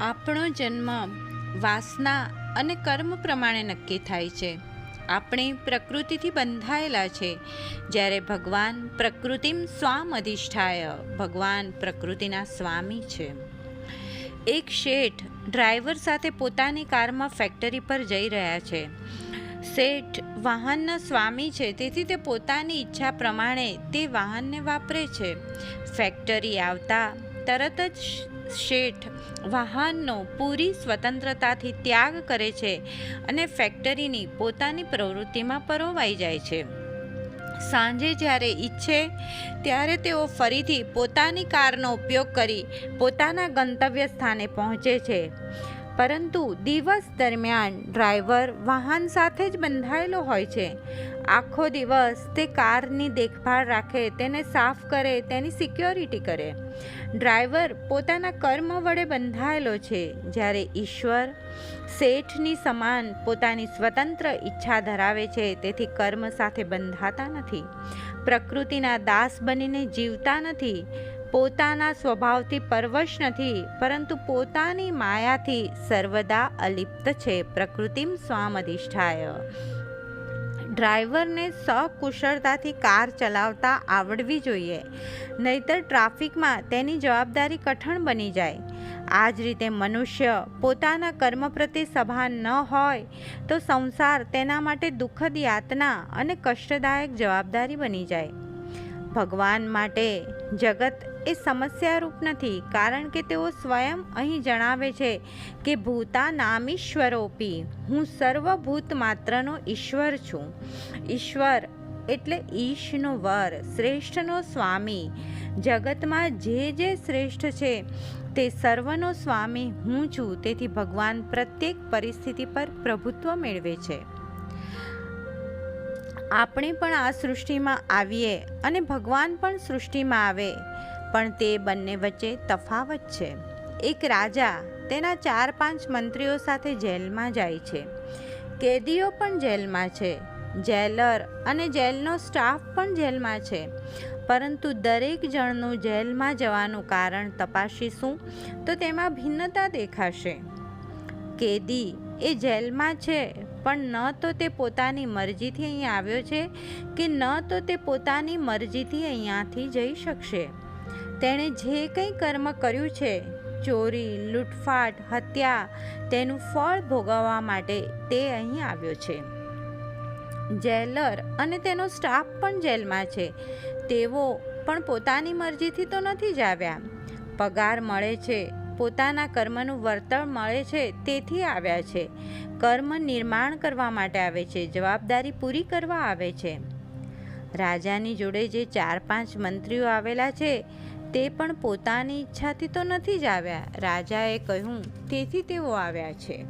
આપણો જન્મ વાસના અને કર્મ પ્રમાણે નક્કી થાય છે. આપણે પ્રકૃતિથી બંધાયેલા છે. જ્યારે ભગવાન પ્રકૃતિમ સ્વામ અધિષ્ઠાય, ભગવાન પ્રકૃતિના સ્વામી છે. એક શેઠ ડ્રાઈવર સાથે પોતાની કારમાં ફેક્ટરી પર જઈ રહ્યા છે. શેઠ વાહનના સ્વામી છે, તેથી તે પોતાની ઈચ્છા પ્રમાણે તે વાહનને વાપરે છે. ફેક્ટરી આવતા તરત જ શેઠ વાહનનો પૂરી સ્વતંત્રતાથી ત્યાગ કરે છે અને ફેક્ટરીની પોતાની પ્રવૃત્તિમાં પરોવાઈ જાય છે. સાંજે જ્યારે ઈચ્છે ત્યારે તેઓ ફરીથી પોતાની કારનો ઉપયોગ કરી પોતાના ગંતવ્ય સ્થાને પહોંચે છે. પરંતુ દિવસ દરમિયાન ડ્રાઈવર વાહન સાથે જ બંધાયેલો હોય છે. આખો દિવસ તે કારની દેખભાળ રાખે, તેને સાફ કરે, તેની સિક્યોરિટી કરે. ડ્રાઈવર પોતાના કર્મ વડે બંધાયેલો છે. જ્યારે ઈશ્વર શેઠની સમાન પોતાની સ્વતંત્ર ઈચ્છા ધરાવે છે, તેથી કર્મ સાથે બંધાતા નથી. પ્રકૃતિના દાસ બનીને જીવતા નથી. પોતાના સ્વભાવથી પરવશ નથી, પરંતુ પોતાની માયાથી સર્વદા અલિપ્ત છે. પ્રકૃતિમ સ્વામ અધિષ્ઠાય ડ્રાઈવરને સકુશળતાથી કાર ચલાવતા આવડવી જોઈએ. નહીતર ટ્રાફિકમાં તેની જવાબદારી કઠણ બની જાય. આ જ રીતે મનુષ્ય પોતાના કર્મ પ્રત્યે સભાન ન હોય તો સંસાર તેના માટે દુઃખદ યાતના અને કષ્ટદાયક જવાબદારી બની જાય. ભગવાન માટે. જગત એ સમસ્યારૂપ નથી, કારણ કે તેઓ સ્વયં અહીં જણાવે છે કે ભૂતા નામીશ્વરોપી હું સર્વભૂત માત્રનો ઈશ્વર છું. ઈશ્વર એટલે ઈશનો વર, શ્રેષ્ઠનો સ્વામી. જગતમાં જે જે શ્રેષ્ઠ છે, તે સર્વનો સ્વામી હું છું. તેથી ભગવાન પ્રત્યેક પરિસ્થિતિ પર પ્રભુત્વ મેળવે છે. આપણે પણ આ સૃષ્ટિમાં આવીએ અને ભગવાન પણ સૃષ્ટિમાં આવે. પણ તે બંને વચ્ચે તફાવત છે. એક રાજા તેના ચાર પાંચ મંત્રીઓ સાથે જેલમાં જાય છે. કેદીઓ પણ જેલમાં છે. જેલર અને જેલનો સ્ટાફ પણ જેલમાં છે. પરંતુ દરેક જણનું જેલમાં જવાનું કારણ તપાસીશું તો તેમાં ભિન્નતા દેખાશે. કેદી એ જેલમાં છે પણ ન તો તે પોતાની મરજીથી અહીં આવ્યો છે કે ન તો તે પોતાની મરજીથી અહીંયાથી જઈ શકશે. તેણે જે કંઈ કર્મ કર્યું છે, ચોરી, લૂંટફાટ, હત્યા, તેનું ફળ ભોગવવા માટે તે અહીં આવ્યો છે. જેલર અને તેનો સ્ટાફ પણ જેલમાં છે. તેઓ પણ પોતાની મરજીથી તો નથી જ આવ્યા. પગાર મળે છે પોતાના કર્મનું વળતર મળે છે, તેથી આવ્યા છે. કર્મ નિર્માણ કરવા માટે આવે છે, જવાબદારી પૂરી કરવા આવે છે. રાજાની જોડે જે ચાર પાંચ મંત્રીઓ આવેલા છે, તે પણ પોતાની ઈચ્છાથી તો નથી જ આવ્યા. રાજાએ કહ્યું, તેથી તેઓ આવ્યા છે.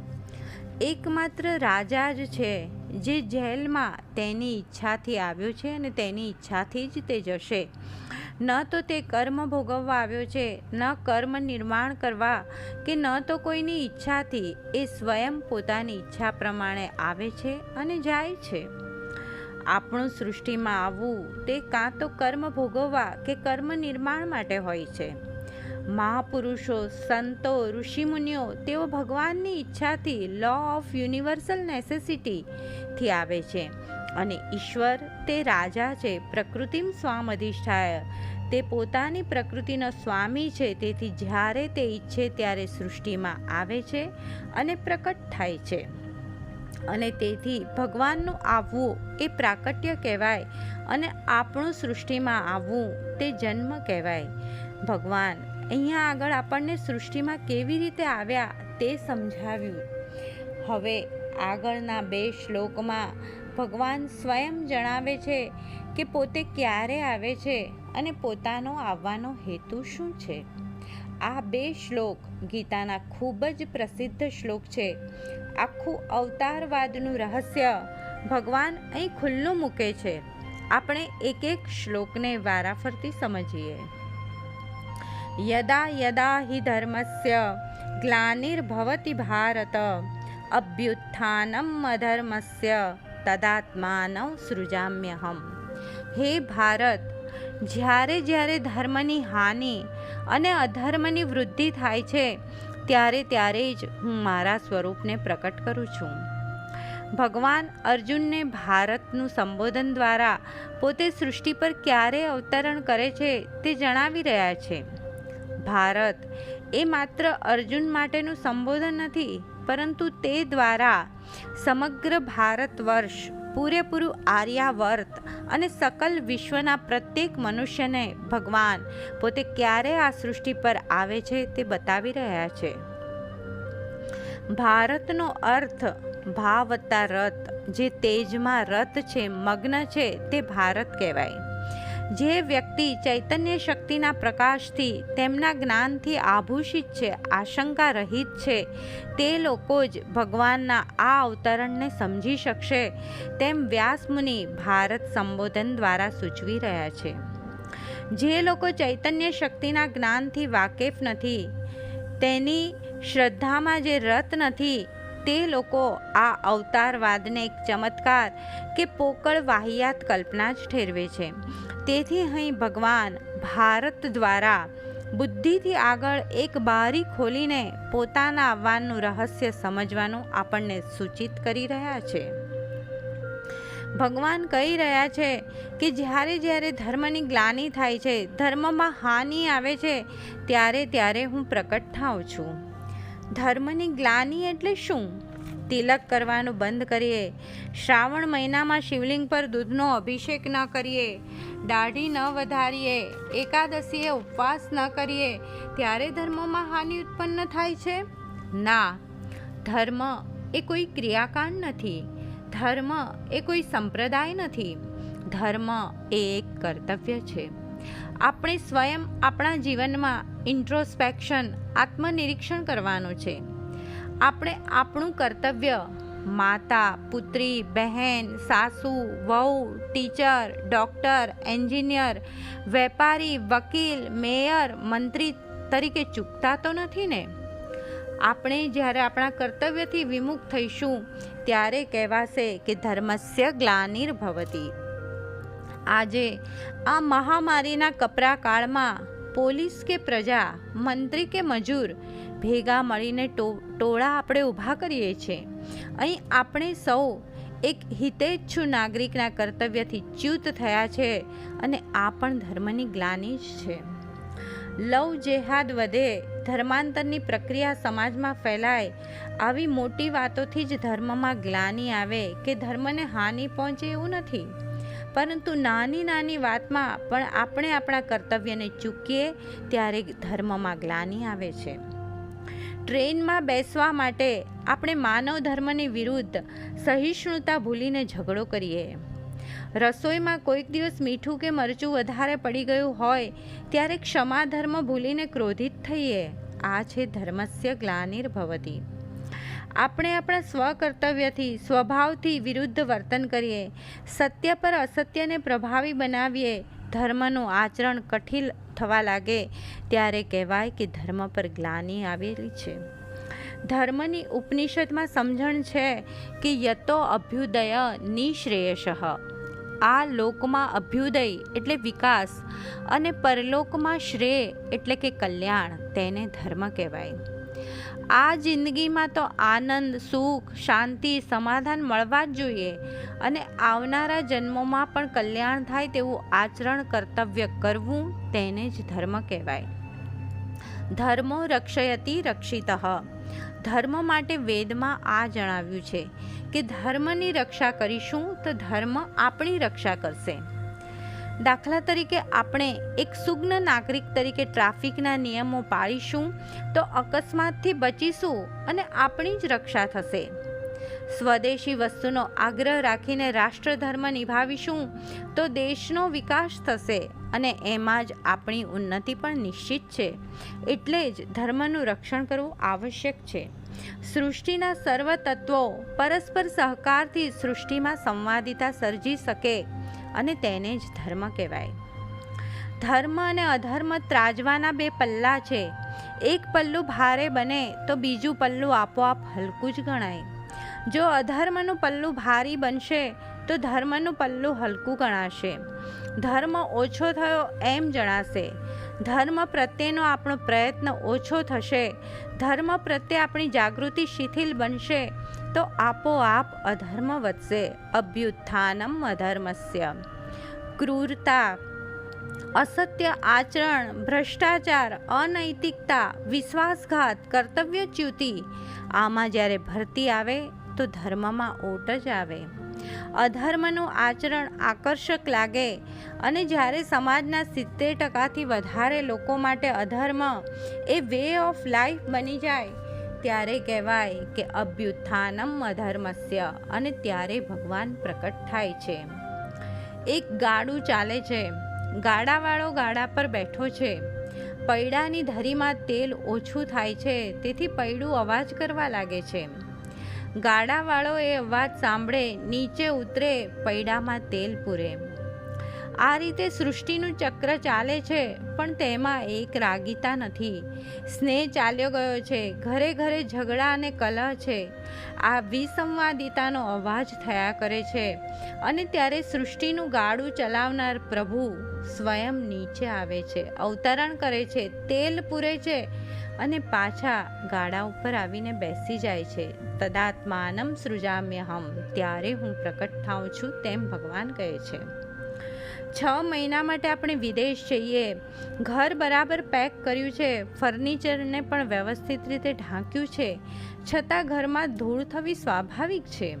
એકમાત્ર રાજા જ છે, જે જેલમાં તેની ઈચ્છાથી આવ્યો છે અને તેની ઈચ્છાથી જ તે જશે. ન તો તે કર્મ ભોગવવા આવ્યો છે, ન કર્મ નિર્માણ કરવા કે ન તો કોઈની ઈચ્છાથી, એ સ્વયં પોતાની ઈચ્છા પ્રમાણે આવે છે અને જાય છે. આપણું સૃષ્ટિમાં આવવું તે કાં તો કર્મ ભોગવવા કે કર્મ નિર્માણ માટે હોય છે. મહાપુરુષો, સંતો, ઋષિમુનિઓ તેઓ ભગવાનની ઈચ્છાથી લો ઓફ યુનિવર્સલ નેસેસિટીથી આવે છે. અને ઈશ્વર તે રાજા છે, પ્રકૃતિમ સ્વામ અધિષ્ઠાય. તે પોતાની પ્રકૃતિનો સ્વામી છે, તેથી જ્યારે તે ઈચ્છે ત્યારે સૃષ્ટિમાં આવે છે અને પ્રકટ થાય છે. અને તેથી ભગવાનનું આવવું એ પ્રાકટ્ય કહેવાય અને આપણું સૃષ્ટિમાં આવવું તે જન્મ કહેવાય. ભગવાન, અહીંયા આગળ આપણને સૃષ્ટિમાં કેવી રીતે આવ્યા તે સમજાવ્યું. હવે આગળના બે શ્લોકમાં ભગવાન સ્વયં જણાવે છે કે પોતે ક્યારે આવે છે અને પોતાનો આવવાનો હેતુ શું છે? આ બે શ્લોક ગીતાના ખૂબ જ પ્રસિદ્ધ શ્લોક છે. આખું અવતારવાદનું રહસ્ય ભગવાન અહીં ખુલ્લું મૂકે છે. આપણે એક એક શ્લોકને વારાફરતી સમજીએ. યદા યદા હિ ધર્મસ્ય ગ્લાનિર્ભવતી ભારત અભ્યુત્થાનમ અધર્મસ્ય તદાત્માનવ સૃજામ્યહમ હે ભારત જ્યારે જ્યારે ધર્મની હાનિ અને અધર્મની વૃદ્ધિ થાય છે ત્યારે ત્યારે જ હું મારા સ્વરૂપને પ્રકટ કરું છું ભગવાન અર્જુનને ભારતનું સંબોધન દ્વારા પોતે સૃષ્ટિ પર ક્યારે અવતરણ કરે છે તે જણાવી રહ્યા છે ભારત એ માત્ર અર્જુન માટેનું સંબોધન નથી પરંતુ તે દ્વારા સમગ્ર ભારત વર્ષ પૂરેપૂરું આર્યાવર્ત અને સકલ વિશ્વના પ્રત્યેક મનુષ્યને ભગવાન પોતે ક્યારે આ સૃષ્ટિ પર આવે છે તે બતાવી રહ્યા છે. ભારતનો અર્થ ભાવતા રથ જે તેજમાં રથ છે, મગ્ન છે, તે ભારત કહેવાય. જે વ્યક્તિ ચૈતન્ય શક્તિના પ્રકાશથી તેમના જ્ઞાનથી આભૂષિત છે આશંકા રહિત છે, તે લોકો જ ભગવાનના આ અવતરણને સમજી શકશે તેમ વ્યાસમુનિ ભારત સંબોધન દ્વારા સૂચવી રહ્યા છે. જે લોકો ચૈતન્ય શક્તિના જ્ઞાનથી વાકેફ નથી, તેની શ્રદ્ધામાં જે રત નથી તે લોકો આ અવતારવાદને એક ચમત્કાર કે પોકળ વાહિયાત કલ્પના જ ઠેરવે છે. તેથી અહીં ભગવાન ભારત દ્વારા બુદ્ધિથી આગળ એક બારી ખોલીને પોતાના આવવાનું રહસ્ય સમજવાનું આપણને સૂચિત કરી રહ્યા છે. ભગવાન કહી રહ્યા છે કે જ્યારે જ્યારે ધર્મની ગ્લાની થાય છે, ધર્મમાં હાનિ આવે છે, ત્યારે ત્યારે હું પ્રકટ થાઉં છું. ધર્મની ગ્લાની એટલે શું? તિલક કરવાનું બંધ કરીએ. શ્રાવણ મહિનામાં શિવલિંગ પર દૂધનો અભિષેક ન કરીએ. દાઢી ન વધારીએ. એકાદશીએ ઉપવાસ ન કરીએ. ત્યારે ધર્મમાં હાનિ ઉત્પન્ન થાય છે? ના. ધર્મ એ કોઈ ક્રિયાકાંડ નથી. ધર્મ એ કોઈ સંપ્રદાય નથી. ધર્મ એ એક કર્તવ્ય છે. આપણે સ્વયં આપણા જીવનમાં ઇન્ટ્રોસ્પેક્શન, આત્મનિરીક્ષણ કરવાનું છે. આપણે આપણું કર્તવ્ય, માતા, પુત્રી, બહેન, સાસુ, વહુ, ટીચર, ડૉક્ટર, એન્જિનિયર, વેપારી, વકીલ, મેયર, મંત્રી તરીકે ચૂકતા તો નથી ને? આપણે જ્યારે આપણા કર્તવ્યથી વિમુખ થઈશું, ત્યારે કહેવાશે કે ધર્મસ્ય ગ્લાનિર્ભવતી. આજે આ મહામારીના કપરા કાળમાં પોલીસ કે પ્રજા, મંત્રી કે મજૂર, ભેગા મળીને ટોળા આપણે ઊભા કરીએ છીએ. અહીં આપણે સૌ એક હિતેચ્છુ નાગરિકના કર્તવ્યથી ચ્યુત થયા છે અને આ પણ ધર્મની ગ્લાની જ છે. લવ, જેહાદ વધે, ધર્માંતરની પ્રક્રિયા સમાજમાં ફેલાય, આવી મોટી વાતોથી જ ધર્મમાં ગ્લાની આવે કે ધર્મને હાનિ પહોંચે એવું નથી. પરંતુ નાની નાની વાતમાં પણ આપણે આપણા કર્તવ્યને ચૂકીએ ત્યારે ધર્મમાં ગ્લાની આવે છે. ટ્રેનમાં બેસવા માટે આપણે માનવ ધર્મની વિરુદ્ધ સહિષ્ણુતા ભૂલીને ઝઘડો કરીએ. રસોઈમાં કોઈક દિવસ મીઠું કે મરચું વધારે પડી ગયું હોય ત્યારે ક્ષમા ધર્મ ભૂલીને ક્રોધિત થઈએ. આ છે ધર્મસ્ય ગ્લાનિર્ભવતી. આપણે આપણા સ્વકર્તવ્યથી, સ્વભાવથી વિરુદ્ધ વર્તન કરીએ, સત્ય પર અસત્યને પ્રભાવી બનાવીએ, ધર્મનું આચરણ કઠિન થવા લાગે, ત્યારે કહેવાય કે ધર્મ પર ગ્લાની આવેલી છે. ધર્મની ઉપનિષદમાં સમજણ છે કે યતો અભ્યુદય નિશ્રેયશ. આ લોકમાં અભ્યુદય એટલે વિકાસ અને પરલોકમાં શ્રેય એટલે કે કલ્યાણ, તેને ધર્મ કહેવાય. આ જિંદગીમાં તો આનંદ, સુખ, શાંતિ, સમાધાન મળવા જ જોઈએ અને આવનારા જન્મોમાં પણ કલ્યાણ થાય તેવું આચરણ કર્તવ્ય કરવું તેને જ ધર્મ કહેવાય. ધર્મો રક્ષયતી રક્ષિત. ધર્મ માટે વેદમાં આ જણાવ્યું છે કે ધર્મની રક્ષા કરીશું તો ધર્મ આપણી રક્ષા કરશે. દાખલા તરીકે આપણે એક સુગ્ન નાગરિક તરીકે ટ્રાફિકના નિયમો પાળીશું તો અકસ્માતથી બચીશું અને આપણી જ રક્ષા થશે. સ્વદેશી વસ્તુનો આગ્રહ રાખીને રાષ્ટ્રધર્મ નિભાવીશું તો દેશનો વિકાસ થશે અને એમાં જ આપણી ઉન્નતિ પણ નિશ્ચિત છે. એટલે જ ધર્મનું રક્ષણ કરવું આવશ્યક છે. સૃષ્ટિના સર્વ તત્વો પરસ્પર સહકારથી સૃષ્ટિમાં સંવાદિતા સર્જી શકે અને તેને જ ધર્મ કહેવાય. ધર્મ અને અધર્મ ત્રાજવાના બે પલ્લા છે. એક પલ્લું ભારે બને તો બીજું પલ્લું આપોઆપ હલકું જ ગણાય. જો અધર્મનું પલ્લું ભારી બનશે, તો ધર્મનું પલ્લું હલકું ગણાશે. ધર્મ ઓછો થયો એમ જણાશે. ધર્મ પ્રત્યેનો આપણો પ્રયત્ન ઓછો થશે. ધર્મ પ્રત્યે આપણી જાગૃતિ શિથિલ બનશે. તો આપોઆપ અધર્મ વધશે અભ્યુત્થાનમ અધર્મસ્ય ક્રૂરતા અસત્ય આચરણ ભ્રષ્ટાચાર અનૈતિકતા વિશ્વાસઘાત કર્તવ્યચ્યુતિ આમાં જ્યારે ભરતી આવે તો ધર્મમાં ઓટ જ આવે અધર્મનું આચરણ આકર્ષક લાગે અને જ્યારે સમાજના સિત્તેર ટકાથી વધારે લોકો માટે અધર્મ એ વે ઓફ લાઈફ બની જાય ત્યારે કહેવાય કે અભ્યુત્થાનમ અધર્મસ્ય અને ત્યારે ભગવાન પ્રકટ થાય છે. એક ગાડું ચાલે છે. ગાડાવાળો ગાડા પર બેઠો છે. પૈડાની ધરીમાં તેલ ઓછું થાય છે, તેથી પૈડું અવાજ કરવા લાગે છે. ગાડાવાળો એ અવાજ સાંભળે, નીચે ઉતરે, પૈડામાં તેલ પૂરે. આ રીતે સૃષ્ટિનું ચક્ર ચાલે છે, પણ તેમાં એક રાગીતા નથી. સ્નેહ ચાલ્યો ગયો છે, ઘરે ઘરે ઝઘડા અને કલહ છે. આ વિસંવાદિતાનો અવાજ થયા કરે છે અને ત્યારે સૃષ્ટિનું ગાડું ચલાવનાર પ્રભુ સ્વયં નીચે આવે છે, અવતરણ કરે છે, તેલ પૂરે છે અને પાછા ગાડા ઉપર આવીને બેસી જાય છે. તદાત્માનમ સૃજામ્યહમ, ત્યારે હું પ્રકટ થાઉં છું તેમ ભગવાન કહે છે. છ મહિના માટે આપણે વિદેશ જઈએ. ઘર બરાબર પેક કર્યું છે. ફર્નિચરને પણ વ્યવસ્થિત રીતે ઢાંક્યું છે. છતાં ઘરમાં ધૂળ થવી સ્વાભાવિક છે.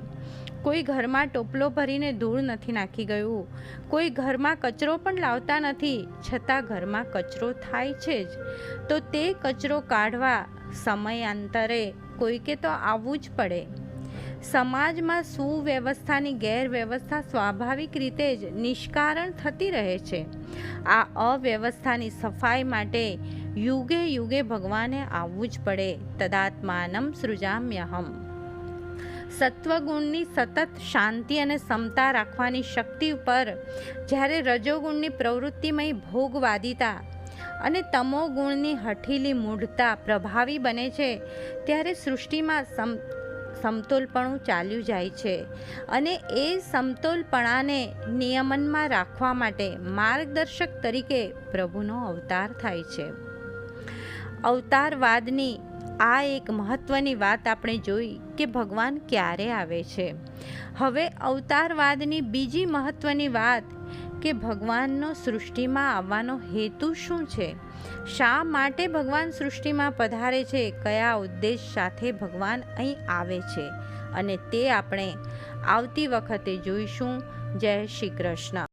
કોઈ ઘરમાં ટોપલો ભરીને ધૂળ નથી નાખી ગયું. કોઈ ઘરમાં કચરો પણ લાવતા નથી. છતાં ઘરમાં કચરો થાય છે જ. તો તે કચરો કાઢવા સમયાંતરે કોઈકે તો આવવું જ પડે. સમાજમાં સુવ્યવસ્થાની ગેરવ્યવસ્થા સ્વાભાવિક રીતે જ નિષ્કારણ થતી રહે છે. આ અવ્યવસ્થાની સફાઈ માટે યુગે યુગે ભગવાને આવવું જ પડે. તદાત્માનમ સૃજામ્યહમ. સત્વગુણની સતત શાંતિ અને સમતા રાખવાની શક્તિ ઉપર જ્યારે રજોગુણની પ્રવૃત્તિમય ભોગવાદિતા અને તમોગુણની હઠીલી મૂઢતા પ્રભાવી બને છે, ત્યારે સૃષ્ટિમાં સમ સમતોલપણું ચાલ્યું જાય છે અને એ સમતોલપણાને નિયમનમાં રાખવા માટે માર્ગદર્શક તરીકે પ્રભુનો અવતાર થાય છે. અવતારવાદની આ એક મહત્વની વાત આપણે જોઈ કે ભગવાન ક્યારે આવે છે. હવે અવતારવાદની બીજી મહત્વની વાત કે ભગવાનનો સૃષ્ટિમાં આવવાનો હેતુ શું છે? શા માટે ભગવાન સૃષ્ટિમાં પધારે છે? કયા ઉદ્દેશ સાથે ભગવાન અહીં આવે છે? અને તે આપણે આવતી વખતે જોઈશું. જય શ્રી કૃષ્ણ.